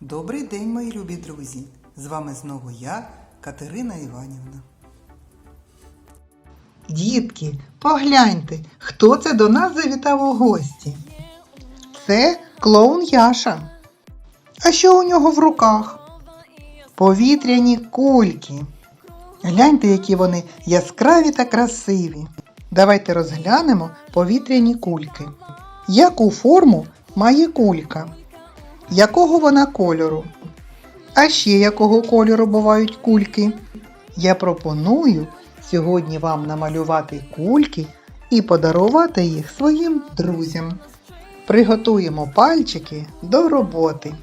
Добрий день, мої любі друзі! З вами знову я, Катерина Іванівна. Дітки, погляньте, хто це до нас завітав у гості. Це клоун Яша. А що у нього в руках? Повітряні кульки. Гляньте, які вони яскраві та красиві. Давайте розглянемо повітряні кульки. Яку форму має кулька? Якого вона кольору? А ще якого кольору бувають кульки? Я пропоную сьогодні вам намалювати кульки і подарувати їх своїм друзям. Приготуємо пальчики до роботи.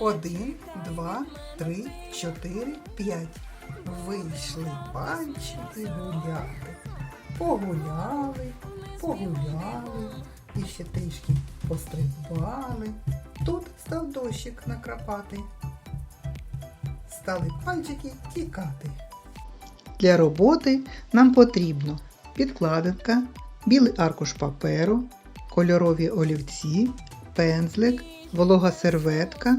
Один, два, три, чотири, п'ять. Вийшли пальчики гуляти. Погуляли, погуляли і ще трішки пострибали. Тут став дощик накрапати. Стали пальчики тікати. Для роботи нам потрібно підкладинка, білий аркуш паперу, кольорові олівці, пензлик, волога серветка,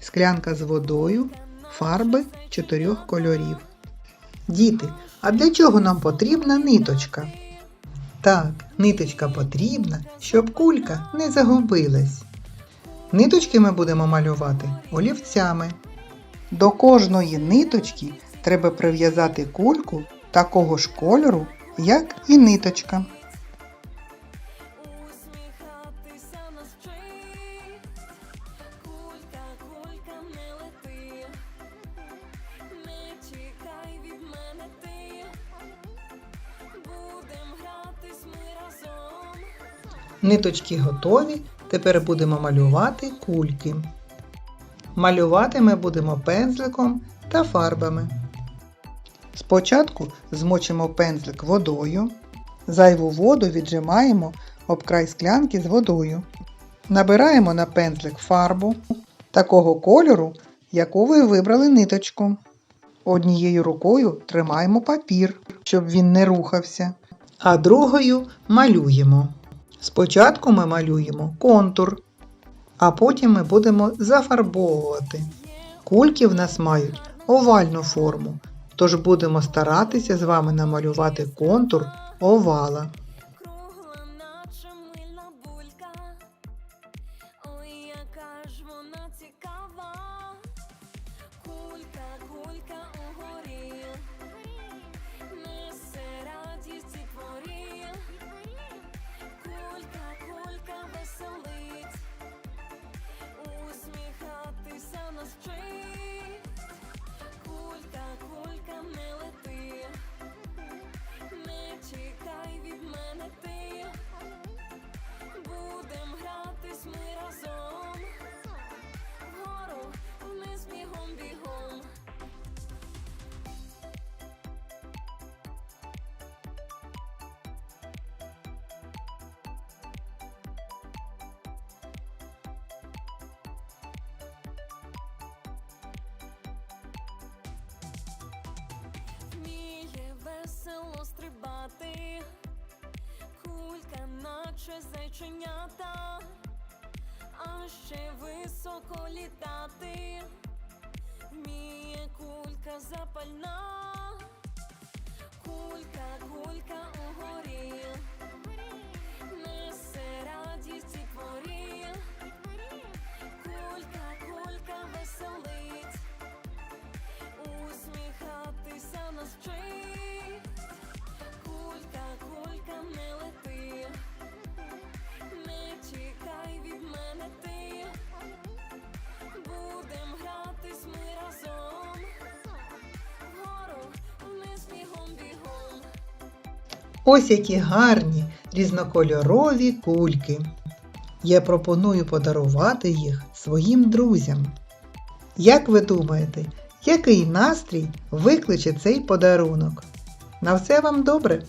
склянка з водою, фарби чотирьох кольорів. Діти, а для чого нам потрібна ниточка? Так, ниточка потрібна, щоб кулька не загубилась. Ниточки ми будемо малювати олівцями. До кожної ниточки треба прив'язати кульку такого ж кольору, як і ниточка. Ниточки готові, тепер будемо малювати кульки. Малювати ми будемо пензликом та фарбами. Спочатку змочимо пензлик водою, зайву воду віджимаємо об край склянки з водою. Набираємо на пензлик фарбу такого кольору, яку ви вибрали ниточку. Однією рукою тримаємо папір, щоб він не рухався, а другою малюємо. Спочатку ми малюємо контур, а потім ми будемо зафарбовувати. Кульки в нас мають овальну форму, тож будемо старатися з вами намалювати контур овала. Наче наче зайченята, а ще високо літати, вміє кулька запальна, Ось які гарні різнокольорові кульки. Я пропоную подарувати їх своїм друзям. Як ви думаєте, який настрій викличе цей подарунок? На все вам добре!